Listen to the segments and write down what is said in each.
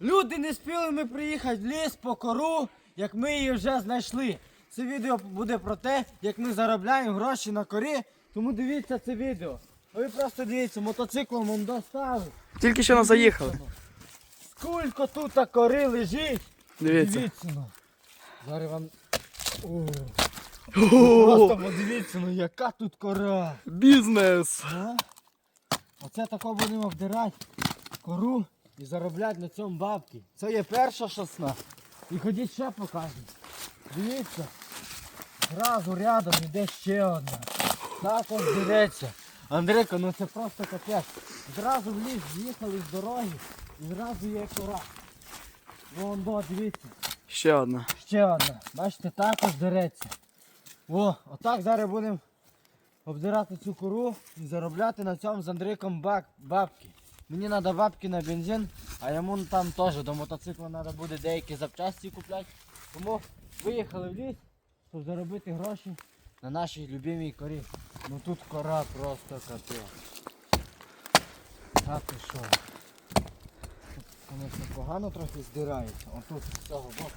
Люди не спіли ми приїхати в ліс по кору, як ми її вже знайшли. Це відео буде про те, як ми заробляємо гроші на корі. Тому дивіться це відео. А ви просто дивіться, мотоциклом он достали. Тільки що нас заїхали. Скільки тут кори лежить. Дивіться. Дивіться ну. Зараз вам. О, просто подивіться, ну яка тут кора. Бізнес. А? Оце тако будемо обдирати кору і заробляти на цьому бабки. Це є перша шосна. І ходіть ще покажу. Дивіться. Зразу рядом йде ще одна. Так ось береться. Андрійко, ну це просто капець. Зразу в ліс з'їхали з дороги і зразу є кора. Вон до, дивіться. Ще одна. Ще одна. Бачите, також дереться. О, отак зараз будемо обдирати цю кору і заробляти на цьому з Андрійком бак, бабки. Мені треба бабки на бензин, а йому там теж до мотоцикла треба буде деякі запчасті купляти. Тому виїхали в ліс, щоб заробити гроші на нашій любимій корі. Ну тут кора просто капець. А ти що? Тут, Звісно, погано трохи здирається. Отут з цього боку.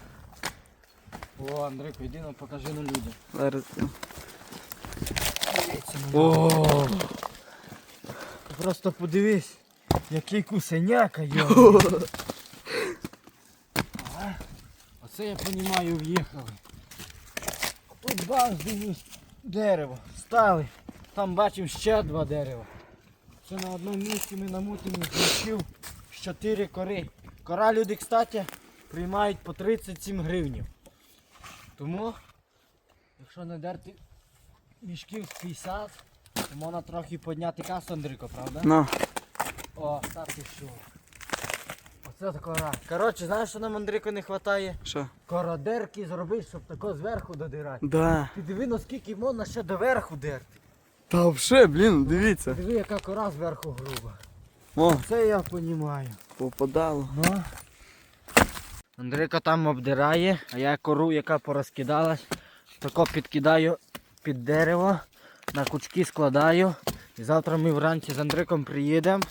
О, Андрійко, йди нам покажи на людям. Зараз. О, Просто подивись, який кусеняка йо. Оце я розумію, в'їхали. Тут бах, дивлюсь, дерево. Стали. Там бачимо ще два дерева. Це на одному місці ми намутимо знищив з 4 кори. Кора люди, кстати, приймають по 37 гривнів. Тому, якщо не дерти мішків з 50, то можна трохи підняти касу, Андрійко, правда? на. О, так і що. Оце така кора. Коротше, знаєш, що нам Андрійко не вистачає? Що? Кородерки зробити, щоб тако зверху додирати. Да. Ти диви, наскільки можна ще доверху дерти. Та взагалі, блін, дивіться. Диви, яка кора зверху груба. О, Це я розумію. попадало. Ну. Андрійко там обдирає, а я кору, яка порозкидалась, тако підкидаю під дерево, на кучки складаю. І завтра ми вранці з Андриком приїдемо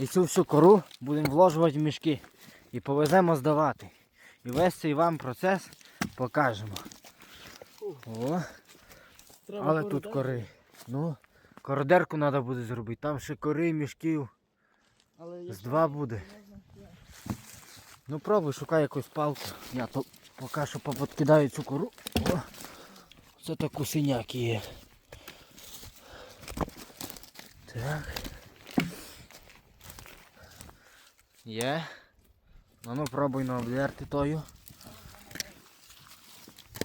і цю всю кору будемо вложувати в мішки і повеземо здавати. І весь цей вам процес покажемо. О, але тут кори. Ну, кородерку треба буде зробити. Там ще кори, мішків. З два буде. Ну пробуй, шукай якусь палку. Я то поки що поподкидаю цю кору. О, це таку синяк є. Так. Є. А ну пробуй на обдерти тою.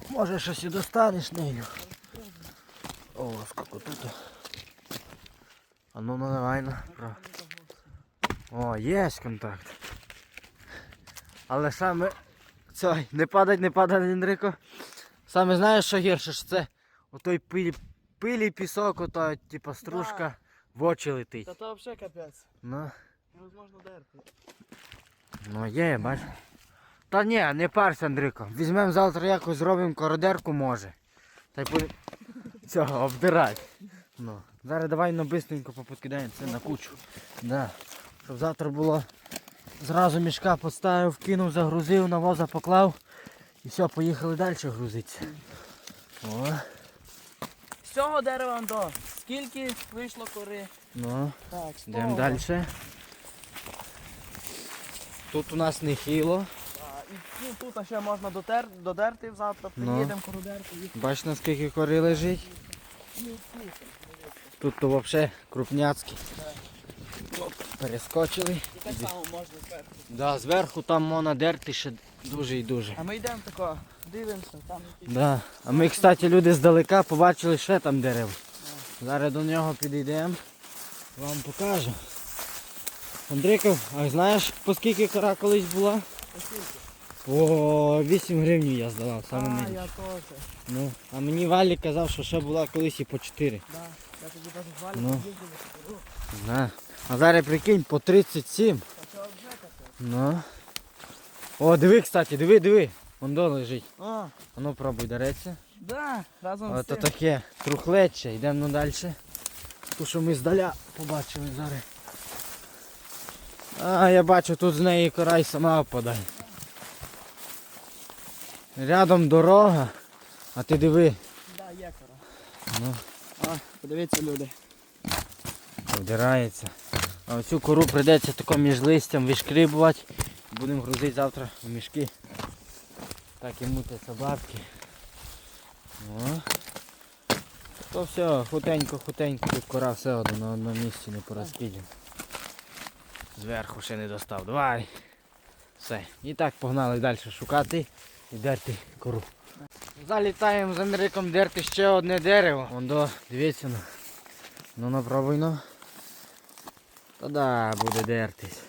Може щось і достанеш нею. О, скільки тут. А ну ну давай на. Про- о, є контакт. Але саме цей, не падать, не падать, Енрико. Саме знаєш, що гірше, що це отой пилі, пилі пісок, ото, типа стружка в очі летить. Та то взагалі капець. Ну, Невозможно дерти. ну є, бач. Та ні, не парся, Андрійко. Візьмемо завтра якось зробимо коридерку, може. Та й будемо цього обдирати. Ну. Зараз давай на бистренько поподкидаємо це на кучу. Да. Щоб завтра було зразу мішка поставив, кинув, загрузив, на воза поклав. І все, поїхали далі грузитися. О, З цього дерева до. Скільки вийшло кори? ну, Так, йдемо далі. Тут у нас нехило. І ну, тут ще можна дотер, додерти завтра, Ну. приїдемо кородерти. І... Бач наскільки кори лежить. Тут то взагалі крупняцький. Перескочили. І так само можна зверху. Да, зверху там можна дерти ще дуже і дуже. А ми йдемо тако, дивимося, там. Да. А ми, кстати, люди здалека побачили ще там дерево. Зараз до нього підійдемо. Вам покажу. Андрійко, а знаєш по скільки кора колись була? По 8 гривень я здавав, саме А, я теж. Ну, а мені Валік казав, що ще була колись і по 4. Да. Я тоді навіть звали, Ну. їздили. Да. А зараз прикинь, по 37. Та це вже капець. Ну. О, диви, кстати, диви, диви. Вон до лежить. О, А ну пробуй дареться. да, разом з Ото цим. таке трухлече, йдемо ну далі. Ту, що ми здаля побачили зараз. А, я бачу, тут з неї кора й сама впадає. Рядом дорога, а ти диви. Да, є кора. Ну. А, подивіться люди. Вдирається. А оцю кору прийдеться тако між листям вишкрібувати. Будемо грузити завтра в мішки. Так і мутяться бабки. О. То все, хутенько, хутенько, тут кора все одно на одному місці не порозкидів. Зверху ще не достав. Давай. Все. І так погнали далі шукати і дерти кору. Залітаємо з Андриком дерти ще одне дерево. Вон до, дивіться на. Ну напробуй ну. Та да, буде дертись.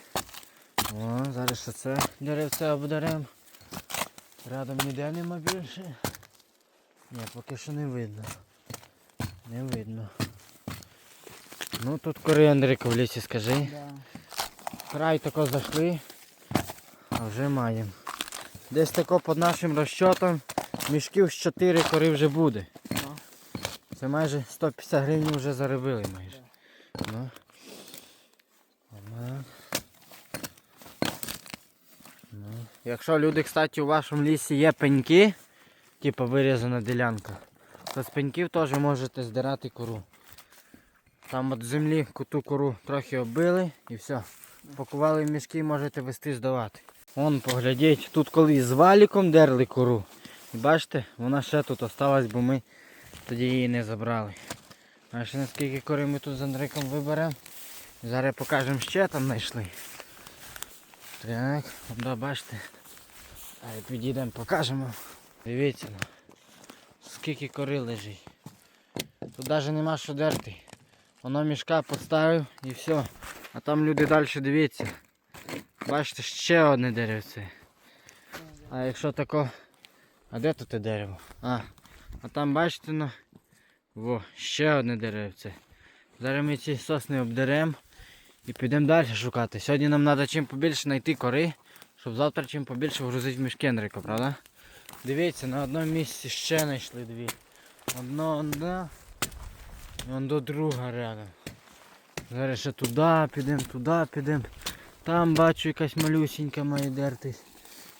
О, зараз ще це деревце обдаремо. Рядом ніде нема більше. Ні, поки що не видно. Не видно. Ну тут кори Андрійка в лісі скажи. Да. Край тако зайшли, а вже маємо. Десь тако під нашим розчотом мішків з 4 кори вже буде. Це майже 150 гривень вже заробили майже. Ну. Ну. Якщо люди, кстати, у вашому лісі є пеньки, типу вирізана ділянка, то з пеньків теж можете здирати кору. Там от землі ту кору трохи оббили і все. Пакували в мішки, можете вести здавати. Вон поглядіть, тут колись з валіком дерли кору. І бачите, вона ще тут осталась, бо ми тоді її не забрали. А ще наскільки кори ми тут з Андриком виберемо. Зараз покажемо ще там знайшли. Так, да, бачите. А підійдемо, покажемо. Дивіться, ну, скільки кори лежить. Тут навіть нема що дерти. Воно мішка поставив і все. А там люди далі дивіться. Бачите, ще одне деревце. А якщо тако... А де тут дерево? А, а там бачите, ну, во, ще одне деревце. Зараз ми ці сосни обдеремо і підемо далі шукати. Сьогодні нам треба чим побільше знайти кори, щоб завтра чим побільше вгрузити в мішки Енрико, правда? Дивіться, на одному місці ще знайшли дві. Одна, одна. І до друга рядом. Зараз ще туди підемо, туди підемо. Там бачу якась малюсінька має дертись.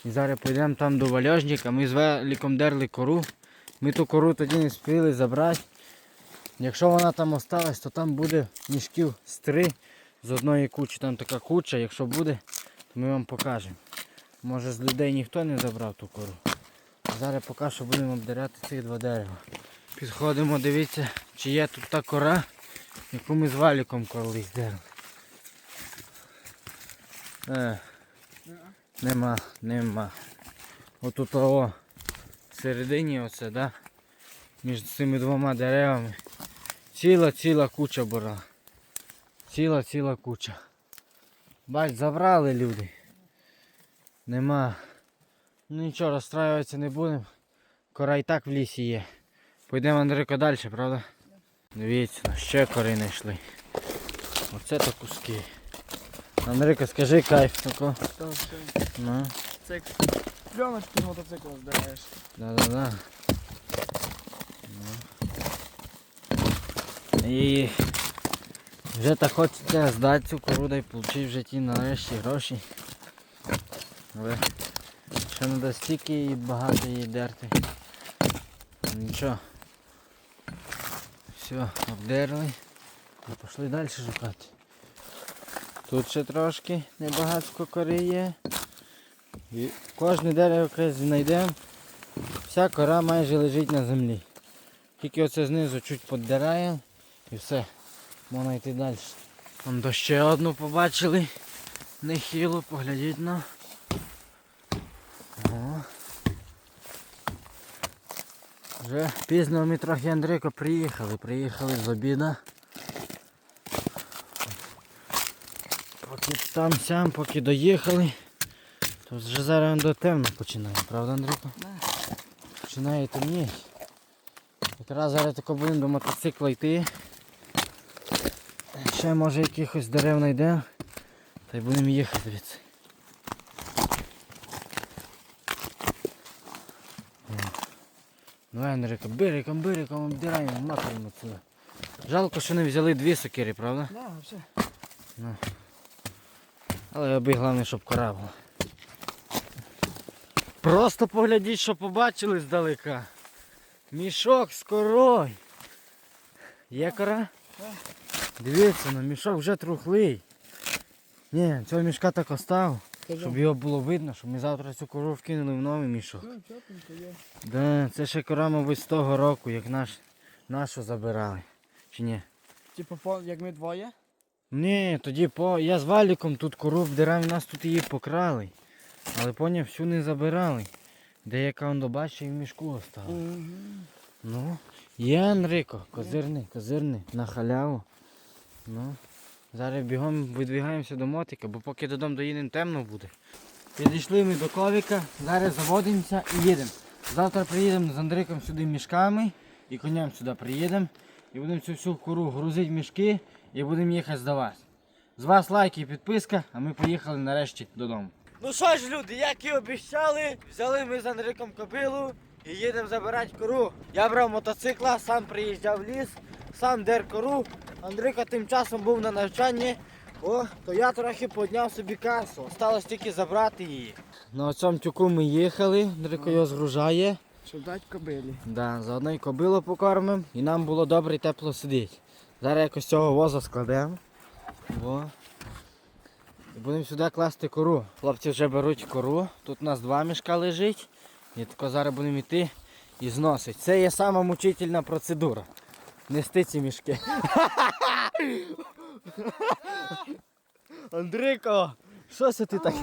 І зараз підемо там до вальожника. Ми з великом дерли кору. Ми ту кору тоді не спіли забрати. Якщо вона там осталась, то там буде мішків з три з одної кучі. Там така куча, якщо буде, то ми вам покажемо. Може з людей ніхто не забрав ту кору. Зараз поки що будемо обдирати цих два дерева. Підходимо, дивіться, чи є тут та кора, яку ми з валіком колись дерли. Е, нема, нема. Отут о, всередині оце, да? Між цими двома деревами. Ціла ціла куча бура. Ціла ціла куча. Бач, забрали люди. Нема. Ну нічого, розстраюватися не будемо. Кора і так в лісі є. Пойдемо Андрійко далі, правда? Дивіться, ще кори знайшли. Оце то куски. Андрійко, скажи кайф тако. Все. Ну, Це пленочку з мотоцикла збираєш. да-да-да. Ну. І вже так хочеться здати цю кору да й отримати вже ті нарешті гроші. Але ще треба стільки і багато її дерти. Нічого. Все, обдерли. І пішли далі шукати. Тут ще трошки небагатсько кори є. І кожне дерево яке знайдемо, вся кора майже лежить на землі. Тільки оце знизу чуть піддираємо і все. Можна йти далі. До ще одну побачили. Нехило, поглядіть на. Вже пізно ми трохи Андрійко приїхали. Приїхали з обіда. Поки там сям, поки доїхали. То вже зараз до темно починає, правда, Андрійко? Починає темніти. Якраз зараз тако будемо до мотоцикла йти. Ще може якихось дерев знайдемо. Та й будемо їхати звідси. Давай, Андрійко, бириком, бириком обдираємо, макаємо сюди. Жалко, що не взяли дві сокири, правда? Да, все. Але аби головне, щоб кора була. Просто поглядіть, що побачили здалека. Мішок з корою. Є кора? Дивіться, ну мішок вже трухлий. Ні, цього мішка так остав, щоб його було видно, щоб ми завтра цю кору вкинули в новий мішок. Да, це ще кора, мабуть, з того року, як наш, нашу забирали. Чи ні? Типу, як ми двоє? Ні, тоді по. Я з валіком тут кору вдирав, нас тут її покрали. Але поняв, всю не забирали. Деяка он бачиш, і в мішку остала. Ну, є Анрико, козирний, козирний, на халяву. Ну, зараз бігом видвигаємося до мотика, бо поки додому доїдемо темно буде. Підійшли ми до ковіка, зараз заводимося і їдемо. Завтра приїдемо з Андриком сюди мішками і коням сюди приїдемо. І будемо цю всю куру грузити в мішки і будемо їхати до вас. З вас лайк і підписка, а ми поїхали нарешті додому. Ну що ж, люди, як і обіцяли, взяли ми з Андриком кобилу і їдемо забирати кору. Я брав мотоцикла, сам приїжджав в ліс, сам дер кору. Андрика тим часом був на навчанні. О, то я трохи підняв собі касу. Осталось тільки забрати її. На цьому тюку ми їхали, Андрiko його згружає. Щоб дати кобилі. Да, заодно і кобилу покормимо, і нам було добре і тепло сидіти. Зараз якось цього воза складемо. І будемо сюди класти кору. Хлопці вже беруть кору. Тут у нас два мішка лежить. І тако зараз будемо йти і зносити. Це є сама мучительна процедура. Нести ці мішки. Андрійко, що це ти так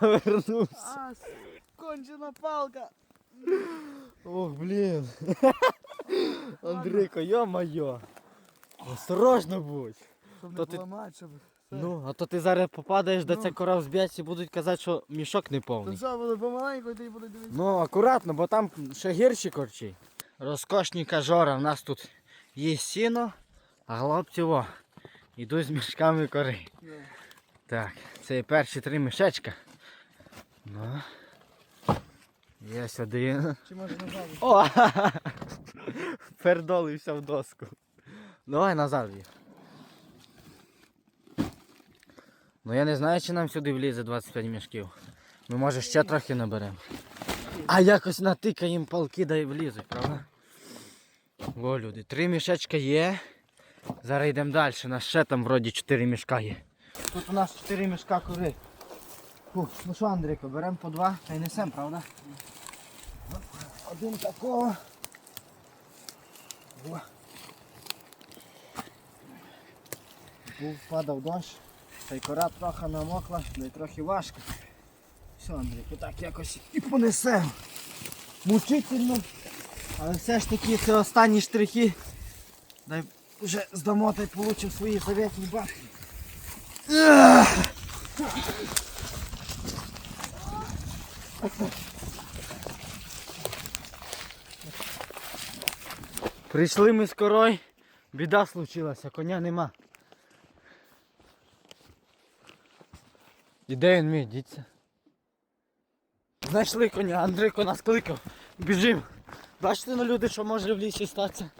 навернувся? Кончена палка. Ох, блін. Андрійко, йо-моє. Осторожно будь. Щоб То не ти- поламати, щоб... Ну, а то ти зараз попадаєш, де Ну. кора взб'ється і будуть казати, що мішок не То повний. все, буде помаленьку, і ти буде дивитися. Ну, акуратно, бо там ще гірші корчі. Розкошні кажора, в нас тут є сіно, а хлопці во, йдуть з мішками кори. Так, це перші три мішечка. Ну. Є один. Чи може назад? О! Пердолився в доску. Давай назад їх. Ну я не знаю, чи нам сюди влізе 25 мішків. Ми може ще трохи наберемо. А якось натикаємо палки, да й влізуть, правда? О, люди, три мішечка є. Зараз йдемо далі. У нас ще там вроді 4 мішка є. Тут у нас 4 мішка кори. Фу, ну що, Андрійко, беремо по два та й несемо, правда? Один такого. О. Був падав дощ, та й кора трохи намокла, да й трохи важко. Все, Андрійко, так якось і понесемо. Мучительно. Але все ж таки це останні штрихи. Дай вже здамо та й получив свої заветні бабки. Прийшли ми з корой, біда случилася, коня нема. І де він мій, діться? Знайшли коня, Андрійко нас кликав. Біжим. Бачите, ну люди, що може в лісі статися.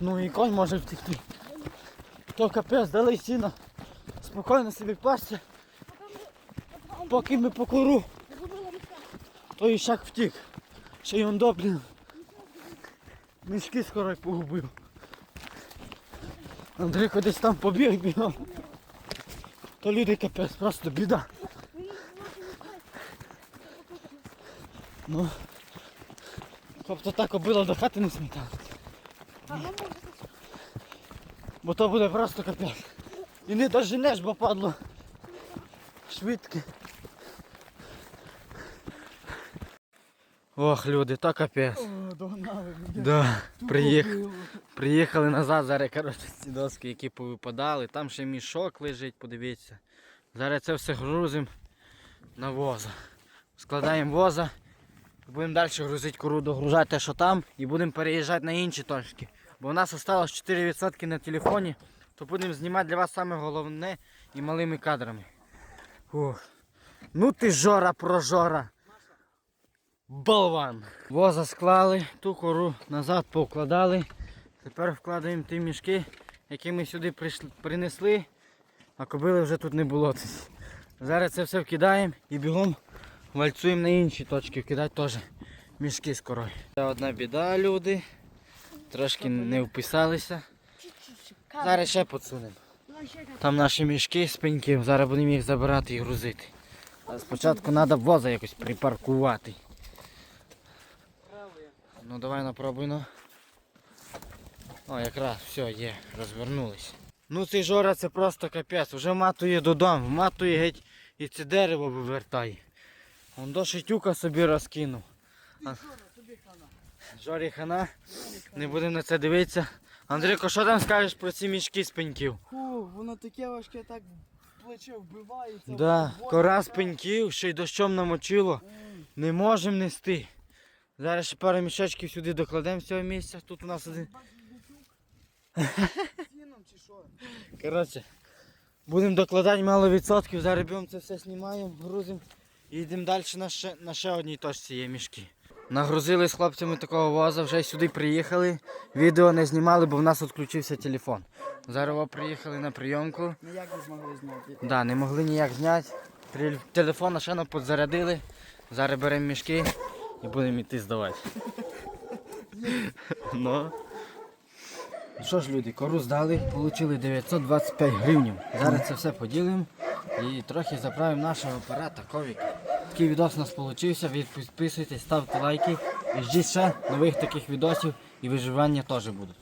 Ну і конь може втекти. То капець, дали сіно. Спокійно собі пасся. Поки ми по кору. Той ішак втік. Ще й он доблін. Мішки скоро погубив. Андрійко десь там побіг бігом. То люди капець, просто біда. Ну. Тобто так обило до хати не смітав. Бо то буде просто капець. І не доженеш, бо падло. Швидке. Ох, люди, то капець. О, догнали. Да, приїх... Приїхали назад, зараз коротше, ці доски, які повипадали. Там ще мішок лежить, подивіться. Зараз це все грузимо на воза. Складаємо воза. Будемо далі грузити кору, догружати те, що там, і будемо переїжджати на інші точки. Бо у нас залишилось 4% на телефоні, то будемо знімати для вас саме головне і малими кадрами. Ух. Ну ти жора прожора. Болван. Воза склали, ту кору назад повкладали. Тепер вкладаємо ті мішки, які ми сюди прийшли, принесли. а кобили вже тут не було. Зараз це все вкидаємо і бігом вальцуємо на інші точки, вкидати теж мішки з корою. Це одна біда, люди. Трошки не вписалися. Зараз ще подсунемо. Там наші мішки з пеньків, зараз будемо їх забирати і грузити. А спочатку треба воза якось припаркувати. Ну давай напробуємо. О, якраз все є, розвернулись. Ну цей жора це просто капець, вже матує додому, матує геть і це дерево вивертає. Он до тюка собі розкинув. А- Жорі хана, не будемо на це дивитися. Андрійко, що там скажеш про ці мішки з пеньків? Фу, воно таке важке, так плече вбивається. Да, кора з пеньків, ще й дощом намочило. Не можемо нести. Зараз ще пару мішечків сюди докладемо з цього місця. Тут у нас один. Коротше, будемо докладати мало відсотків, зараз б'ємо це все знімаємо, грузимо і йдемо далі на ще, на ще одній точці є мішки. Нагрузили з хлопцями такого воза, вже сюди приїхали. Відео не знімали, бо в нас відключився телефон. Зараз приїхали на прийомку. Ніяк не змогли зняти. Да, не могли ніяк зняти. Телефон ще не підзарядили. Зараз беремо мішки і будемо йти здавати. ну. Що ж, люди, кору здали, отримали 925 гривень. Зараз це все поділимо і трохи заправимо нашого апарата Ковік. Такий відос у нас вийшов. Ви підписуйтесь, ставте лайки і ще нових таких відосів і виживання теж будуть.